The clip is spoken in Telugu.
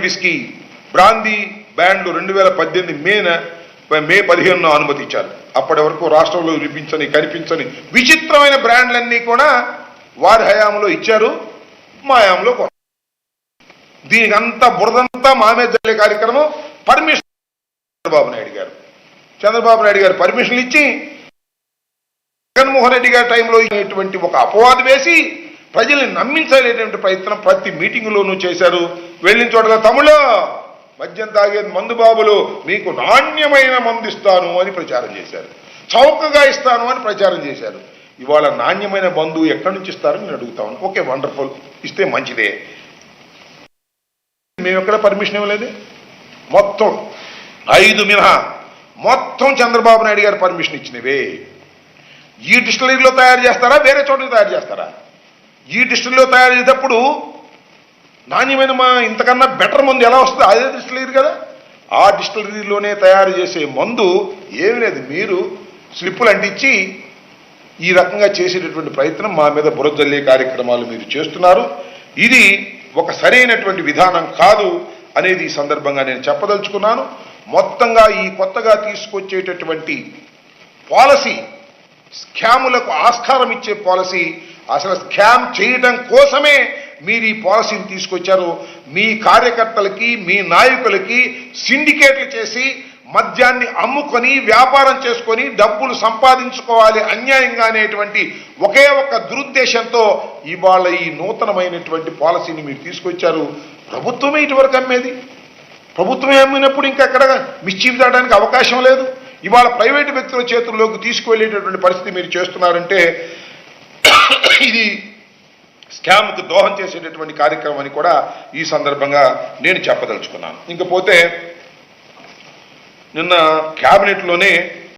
విస్కీ బ్రాందీ బ్యాండ్లు రెండు వేల పద్దెనిమిది మేన మే పదిహేనున అనుమతి అప్పటి వరకు రాష్ట్రంలో వినిపించని కనిపించని విచిత్రమైన బ్రాండ్లన్నీ కూడా వారి హయాంలో ఇచ్చారు మా హయాంలో కొన్నారు. దీనికి అంతా బురదంతా మామే జల్లే కార్యక్రమం పర్మిషన్ చంద్రబాబు నాయుడు గారు చంద్రబాబు నాయుడు గారు పర్మిషన్ ఇచ్చి జగన్మోహన్ రెడ్డి గారి టైంలో ఇటువంటి ఒక అపవాదు వేసి ప్రజల్ని నమ్మించాలనేటువంటి ప్రయత్నం ప్రతి మీటింగులోనూ చేశారు. వెళ్ళిన చోటగా తమిళ మద్యం తాగేది మందు బాబులు మీకు నాణ్యమైన మందు ఇస్తాను అని ప్రచారం చేశారు. చౌకగా ఇస్తాను అని ప్రచారం చేశారు. ఇవాళ నాణ్యమైన బంధువు ఎక్కడి నుంచి ఇస్తారని నేను అడుగుతాను ఓకే వండర్ఫుల్. ఇస్తే మంచిదే. మేము ఎక్కడ పర్మిషన్ ఇవ్వలేదు? మొత్తం ఐదు మినహా మొత్తం చంద్రబాబు నాయుడు గారు పర్మిషన్ ఇచ్చినవే. ఈ డిస్టిలరీలో తయారు చేస్తారా? వేరే చోటకి తయారు చేస్తారా? ఈ డిస్టిలరీలో తయారు చేసేటప్పుడు నాణ్యమైన మా ఇంతకన్నా బెటర్ మందు ఎలా వస్తుంది? అదే డిస్టిలరీ కదా? ఆ డిస్టిలరీలోనే తయారు చేసే మందు ఏమి లేదు. మీరు స్లిప్పులు అంటించి ఈ రకంగా చేసేటటువంటి ప్రయత్నం మా మీద బురదల్లే కార్యక్రమాలు మీరు చేస్తున్నారు. ఇది ఒక సరైనటువంటి విధానం కాదు అనేది ఈ సందర్భంగా నేను చెప్పదలుచుకున్నాను. మొత్తంగా ఈ కొత్తగా తీసుకొచ్చేటటువంటి పాలసీ స్కాములకు ఆస్కారం ఇచ్చే పాలసీ అసలు స్కామ్ చేయడం కోసమే మీరు ఈ పాలసీని తీసుకొచ్చారు. మీ కార్యకర్తలకి మీ నాయకులకి సిండికేట్లు చేసి మద్యాన్ని అమ్ముకొని వ్యాపారం చేసుకొని డబ్బులు సంపాదించుకోవాలి అన్యాయంగా అనేటువంటి ఒకే ఒక్క దురుద్దేశంతో ఇవాళ ఈ నూతనమైనటువంటి పాలసీని మీరు తీసుకొచ్చారు. ప్రభుత్వమే ఇటువరకు అమ్మేది. ప్రభుత్వమే అమ్మినప్పుడు ఇంకా ఎక్కడ మిస్చీఫ్ అవకాశం లేదు. ఇవాళ ప్రైవేటు వ్యక్తుల చేతుల్లోకి తీసుకువెళ్ళేటటువంటి పరిస్థితి మీరు చేస్తున్నారంటే ఇది స్కామ్కు దోహం చేసేటటువంటి కార్యక్రమం అని కూడా ఈ సందర్భంగా నేను చెప్పదలుచుకున్నాను. ఇంకపోతే నిన్న క్యాబినెట్లోనే